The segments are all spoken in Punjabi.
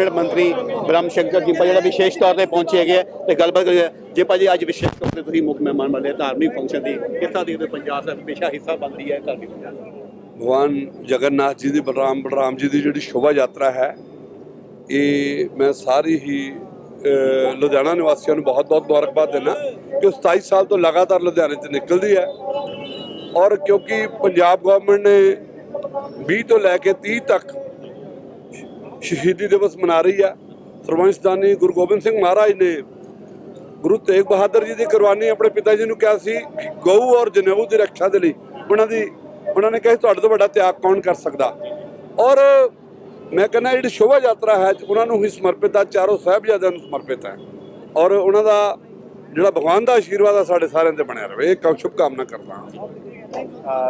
ਕੈਬਨਿਟ ਮੰਤਰੀ ਬ੍ਰਹਮ ਸ਼ੰਕਰ ਜੀ ਜਿਹੜਾ ਵਿਸ਼ੇਸ਼ ਤੌਰ ਤੇ ਪਹੁੰਚੇ ਹੈਗੇ ਤੇ ਗੱਲਬਾਤ ਕਰੀ ਜੇ ਭਾਜੀ ਅੱਜ ਵਿਸ਼ੇਸ਼ ਤੌਰ ਤੇ ਤੁਸੀਂ ਮੁੱਖ ਮਹਿਮਾਨ ਬਣੇ ਧਾਰਮਿਕ ਫੰਕਸ਼ਨ ਦੀ, ਕਿਸ ਤਰ੍ਹਾਂ ਦੇਖਦੇ ਪੰਜਾਬ ਦਾ ਹਮੇਸ਼ਾ ਹਿੱਸਾ ਬਣਦੀ ਹੈ ਧਾਰਮਿਕ ਭਗਵਾਨ ਜਗਨਨਾਥ ਜੀ ਦੀ, ਬਲਰਾਮ ਬਲਰਾਮ ਜੀ ਦੀ ਜਿਹੜੀ ਸ਼ੋਭਾ ਯਾਤਰਾ ਹੈ, ਇਹ ਮੈਂ ਸਾਰੀ ਹੀ ਲੁਧਿਆਣਾ ਨਿਵਾਸੀਆਂ ਨੂੰ ਬਹੁਤ-ਬਹੁਤ ਮੁਬਾਰਕਬਾਦ ਦਿੰਦਾ ਕਿ ਉਹ 27 ਸਾਲ ਤੋਂ ਲਗਾਤਾਰ ਲੁਧਿਆਣੇ 'ਚ ਨਿਕਲਦੀ ਹੈ ਔਰ ਕਿਉਂਕਿ ਪੰਜਾਬ ਗਵਰਨਮੈਂਟ ਨੇ 20 ਤੋਂ ਲੈ ਕੇ 30 ਤੱਕ ਸ਼ਹੀਦੀ ਦਿਵਸ ਮਨਾ ਰਹੀ ਹੈ ਸਰਵੰਸ਼ਦਾਨੀ ਗੁਰੂ ਗੋਬਿੰਦ ਸਿੰਘ ਮਹਾਰਾਜ ਨੇ ਗੁਰੂ ਤੇਗ ਬਹਾਦਰ ਜੀ ਦੀ ਕੁਰਬਾਨੀ ਆਪਣੇ ਪਿਤਾ ਜੀ ਨੂੰ ਕਿਹਾ ਸੀ ਗਊ ਔਰ ਜਨੇਊ ਦੀ ਰੱਖਿਆ ਦੇ ਲਈ ਉਹਨਾਂ ਦੀ ਉਹਨਾਂ ਨੇ ਕਿਹਾ ਤੁਹਾਡੇ ਤੋਂ ਵੱਡਾ ਤਿਆਗ ਕੌਣ ਕਰ ਸਕਦਾ? ਔਰ ਮੈਂ ਕਹਿੰਦਾ, ਜਿਹੜੀ ਸ਼ੋਭਾ ਯਾਤਰਾ ਹੈ, ਉਹਨਾਂ ਨੂੰ ਹੀ ਸਮਰਪਿਤ ਆ, ਚਾਰੋਂ ਸਾਹਿਬਜ਼ਾਦਿਆਂ ਨੂੰ ਸਮਰਪਿਤ ਹੈ। ਔਰ ਉਹਨਾਂ ਦਾ ਜਿਹੜਾ ਭਗਵਾਨ ਦਾ ਆਸ਼ੀਰਵਾਦ ਆ, ਸਾਡੇ ਸਾਰਿਆਂ ਤੇ ਬਣਿਆ ਰਹੇ। ਇਹ ਕ- ਸ਼ੁਭ ਕਾਮਨਾ ਕਰਦਾ ਹਾਂ।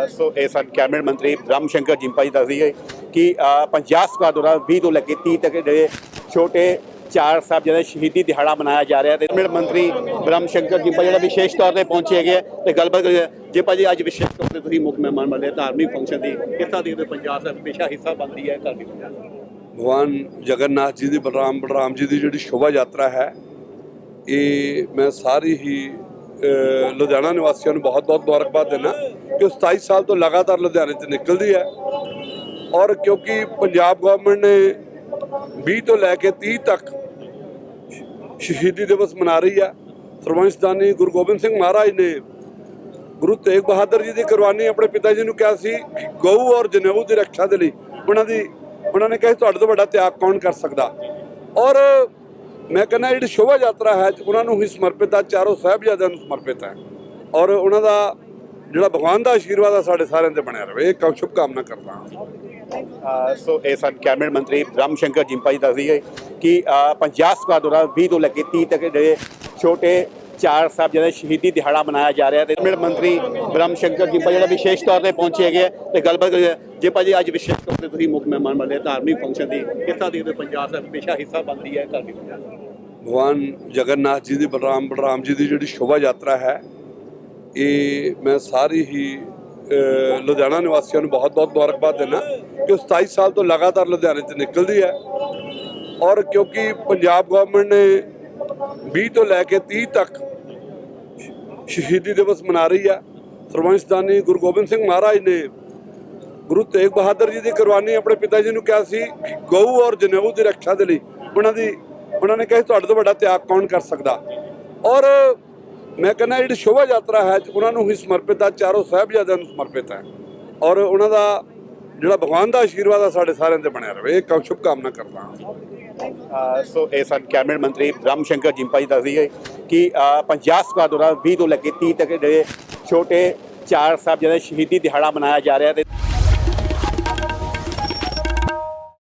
ਸੋ ਇਹ ਸਨ ਕੈਬਨਿਟ ਮੰਤਰੀ ਬ੍ਰਹਮ ਸ਼ੰਕਰ ਜਿੰਪਾ ਜੀ ਦੱਸਦੀ ਹੈ ਕਿ ਪੰਜਾਬ ਸਰਕਾਰ ਦੁਆਰਾ 20 ਤੋਂ ਲੈ ਕੇ 30 ਤੱਕ ਜਿਹੜੇ ਛੋਟੇ ਚਾਰ ਸਾਹਿਬ ਜਿਹੜੇ ਸ਼ਹੀਦੀ ਦਿਹਾੜਾ ਮਨਾਇਆ ਜਾ ਰਿਹਾ ਤੇ ਕੈਬਨਿਟ ਮੰਤਰੀ ਬ੍ਰਹਮ ਸ਼ੰਕਰ ਜਿੰਪਾ ਜਿਹੜਾ ਵਿਸ਼ੇਸ਼ ਤੌਰ ਤੇ ਪਹੁੰਚੇ ਹੈਗੇ ਆ ਤੇ ਗੱਲਬਾਤ ਕਰੀ ਹੈ। ਜੇ, ਅੱਜ ਵਿਸ਼ੇਸ਼ ਤੌਰ ਤੇ ਤੁਸੀਂ ਮੁੱਖ ਮਹਿਮਾਨ ਬਣੇ ਧਾਰਮਿਕ ਫੰਕਸ਼ਨ ਦੀ ਕਿਸ ਤਰ੍ਹਾਂ ਦੇਖਦੇ ਪੰਜਾਬ ਸਾਹਿਬ, ਹਮੇਸ਼ਾ ਹਿੱਸਾ ਬਣਦੀ ਹੈ ਧਾਰਮਿਕ ਫੰਕਸ਼ਨ ਦਾ? ਭਗਵਾਨ ਜਗਨਨਾਥ ਜੀ ਦੀ, ਬਲਰਾਮ ਬਲਰਾਮ ਜੀ ਦੀ ਜਿਹੜੀ ਸ਼ੋਭਾ ਯਾਤਰਾ ਹੈ, ਇਹ ਮੈਂ ਸਾਰੀ ਹੀ ਲੁਧਿਆਣਾ ਨਿਵਾਸੀਆਂ ਨੂੰ ਬਹੁਤ-ਬਹੁਤ ਮੁਬਾਰਕਬਾਦ ਦਿੰਦਾ ਕਿ ਉਹ 27 ਸਾਲ ਤੋਂ ਲਗਾਤਾਰ ਲੁਧਿਆਣੇ 'ਚ ਨਿਕਲਦੀ ਹੈ। ਔਰ ਕਿਉਂਕਿ ਪੰਜਾਬ ਗਵਰਨਮੈਂਟ ਨੇ 20 ਤੋਂ ਲੈ ਕੇ 30 ਤੱਕ ਸ਼ਹੀਦੀ ਦਿਵਸ ਮਨਾ ਰਹੀ ਹੈ। ਸਰਵੰਸ਼ਦਾਨੀ ਗੁਰੂ ਗੋਬਿੰਦ ਸਿੰਘ ਮਹਾਰਾਜ ਨੇ ਗੁਰੂ ਤੇਗ ਬਹਾਦਰ ਜੀ ਦੀ ਕੁਰਬਾਨੀ ਆਪਣੇ ਪਿਤਾ ਜੀ ਨੂੰ ਕਿਹਾ ਸੀ ਗਊ ਔਰ ਜਨੇਊ ਦੀ ਰੱਖਿਆ ਦੇ ਲਈ ਉਹਨਾਂ ਦੀ, ਉਹਨਾਂ ਨੇ ਕਿਹਾ ਤੁਹਾਡੇ ਤੋਂ ਵੱਡਾ ਤਿਆਗ ਕੌਣ ਕਰ ਸਕਦਾ। ਔਰ ਮੈਂ ਕਹਿੰਦਾ ਜਿਹੜੀ ਸ਼ੋਭਾ ਯਾਤਰਾ ਹੈ, ਉਹਨਾਂ ਨੂੰ ਹੀ ਸਮਰਪਿਤ ਆ, ਚਾਰੋਂ ਸਾਹਿਬਜ਼ਾਦਿਆਂ ਨੂੰ ਸਮਰਪਿਤ ਹੈ। ਔਰ ਉਹਨਾਂ ਦਾ ਜਿਹੜਾ ਭਗਵਾਨ ਦਾ ਆਸ਼ੀਰਵਾਦ ਆ, ਸਾਡੇ ਸਾਰਿਆਂ ਤੇ ਬਣਿਆ ਰਹੇ ਇਹ ਸ਼ੁਭ ਕਾਮਨਾ ਕਰਦਾ ਹਾਂ। ਸੋ ਇਹ ਸਨ ਕੈਬਨਿਟ ਮੰਤਰੀ ਬ੍ਰਹਮ ਸ਼ੰਕਰ ਜਿੰਪਾ ਜੀ ਦੱਸਦੀ ਹੈ ਕਿ ਅਹ ਪੰਜਾਬ ਸਰਕਾਰ ਦੁਆਰਾ 20 ਤੋਂ ਲੈ ਕੇ 30 ਤੱਕ ਜਿਹੜੇ ਛੋਟੇ ਚਾਰ ਸਾਹਿਬ ਜਿਹੜੇ ਸ਼ਹੀਦੀ ਦਿਹਾੜਾ ਮਨਾਇਆ ਜਾ ਰਿਹਾ ਤੇ ਕੈਬਨਿਟ ਮੰਤਰੀ ਬ੍ਰਹਮ ਸ਼ੰਕਰ ਜਿੰਪਾ ਜਿਹੜਾ ਵਿਸ਼ੇਸ਼ ਤੌਰ ਤੇ ਪਹੁੰਚੇ ਹੈਗੇ ਆ ਤੇ ਗੱਲਬਾਤ ਕਰੀ ਹੈ। ਜੇ ਭਾਜੀ ਅੱਜ ਵਿਸ਼ੇਸ਼ ਤੌਰ ਤੇ ਤੁਸੀਂ ਮੁੱਖ ਮਹਿਮਾਨ ਬਣੇ, ਧਾਰਮਿਕ ਫੰਕਸ਼ਨ ਦੀ ਕਿਸ ਤਰ੍ਹਾਂ ਦੇਖਦੇ ਪੰਜਾਬ ਸਾਹਿਬ ਹਮੇਸ਼ਾ ਹਿੱਸਾ ਬਣਦੀ ਹੈ ਧਾਰਮਿਕ ਭਗਵਾਨ ਜਗਨਨਾਥ ਜੀ ਦੀ, ਬਲਰਾਮ ਬਲਰਾਮ ਜੀ ਦੀ ਜਿਹੜੀ ਸ਼ੋਭਾ ਯਾਤਰਾ ਹੈ, ਇਹ ਮੈਂ ਸਾਰੀ ਹੀ ਲੁਧਿਆਣਾ ਨਿਵਾਸੀਆਂ ਨੂੰ ਬਹੁਤ-ਬਹੁਤ ਮੁਬਾਰਕਬਾਦ ਦਿੰਦਾ ਕਿ ਉਹ 27 ਸਾਲ ਤੋਂ ਲਗਾਤਾਰ ਲੁਧਿਆਣੇ 'ਚ ਨਿਕਲਦੀ ਹੈ ਔਰ ਕਿਉਂਕਿ ਪੰਜਾਬ ਗਵਰਨਮੈਂਟ ਨੇ 20 ਤੋਂ ਲੈ ਕੇ 30 ਤੱਕ ਸ਼ਹੀਦੀ ਦਿਵਸ ਮਨਾ ਰਹੀ ਹੈ। ਸਰਵੰਸ਼ਦਾਨੀ ਗੁਰੂ ਗੋਬਿੰਦ ਸਿੰਘ ਮਹਾਰਾਜ ਨੇ ਗੁਰੂ ਤੇਗ ਬਹਾਦਰ ਜੀ ਦੀ ਕੁਰਬਾਨੀ ਆਪਣੇ ਪਿਤਾ ਜੀ ਨੂੰ ਕਿਹਾ ਸੀ ਗਊ ਔਰ ਜਨੇਊ ਦੀ ਰੱਖਿਆ ਦੇ ਲਈ ਉਹਨਾਂ ਦੀ ਉਹਨਾਂ ਨੇ ਕਿਹਾ ਤੁਹਾਡੇ ਤੋਂ ਵੱਡਾ ਤਿਆਗ ਕੌਣ ਕਰ ਸਕਦਾ? ਔਰ ਮੈਂ ਕਹਿੰਦਾ ਜਿਹੜੀ ਸ਼ੋਭਾ ਯਾਤਰਾ ਹੈ, ਉਹਨਾਂ ਨੂੰ ਹੀ ਸਮਰਪਿਤ ਹੈ ਚਾਰੋਂ ਸਾਹਿਬਜ਼ਾਦਿਆਂ ਨੂੰ ਸਮਰਪਿਤ ਹੈ। ਔਰ ਉਹਨਾਂ ਦਾ ਜਿਹੜਾ ਭਗਵਾਨ ਦਾ ਆਸ਼ੀਰਵਾਦ ਆ, ਸਾਡੇ ਸਾਰਿਆਂ ਤੇ ਬਣਿਆ ਰਹੇ। ਇਹ ਕ- ਸ਼ੁਭ ਕਾਮਨਾ ਕਰਦਾ ਹਾਂ। ਸੋ ਇਹ ਸਨ ਕੈਬਨਿਟ ਮੰਤਰੀ ਰਾਮ ਸ਼ੰਕਰ ਜਿੰਪਾ ਜੀ ਦੱਸਦੀ ਹੈ ਕਿ, ਅਹ ਪੰਜਾਬ ਸਰਕਾਰ ਦੁਆਰਾ 20 ਤੋਂ ਲੈ ਕੇ 30 ਤੱਕ ਜਿਹੜੇ ਛੋਟੇ ਚਾਰ ਸਾਹਿਬ ਜਿਹੜੇ ਸ਼ਹੀਦੀ ਦਿਹਾੜਾ ਮਨਾਇਆ ਜਾ ਰਿਹਾ ਤੇ